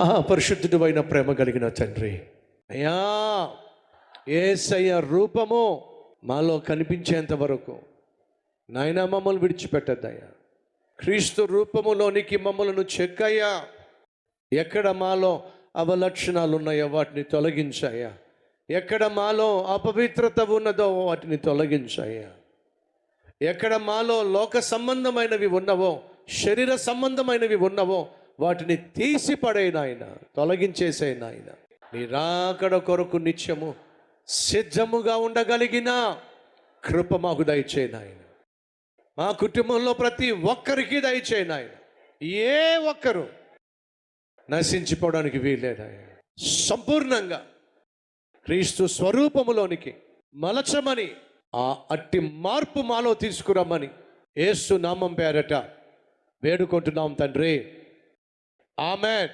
మహాపరిశుద్ధుడు అయిన ప్రేమ కలిగిన తండ్రి. అయ్యా ఏసయ్య రూపము మాలో కనిపించేంత వరకు నాయన మమ్మల్ని విడిచిపెట్టద్దయ్యా. క్రీస్తు రూపములోనికి మమ్మలను చెక్కయ్యా. ఎక్కడ మాలో అవలక్షణాలు ఉన్నాయో వాటిని తొలగించాయా ఎక్కడ మాలో అపవిత్రత ఉన్నదో వాటిని తొలగించాయా ఎక్కడ మాలో లోక సంబంధమైనవి ఉన్నవో శరీర సంబంధమైనవి ఉన్నవో వాటిని తీసి పడే నాయన తొలగించేసే నాయన. నీ రాకడ కొరకు నిత్యము సిద్ధముగా ఉండగలిగిన కృప మాకు దయచే నాయన. మా కుటుంబంలో ప్రతి ఒక్కరికి దయచే నాయన. ఏ ఒక్కరు నశించిపోవడానికి వీల్లేదాయన సంపూర్ణంగా క్రీస్తు స్వరూపములోనికి మలచమని ఆ అట్టి మార్పు మాలో తీసుకురమ్మని ఏసు నామం పేరట వేడుకుంటున్నాం తండ్రి. Amen.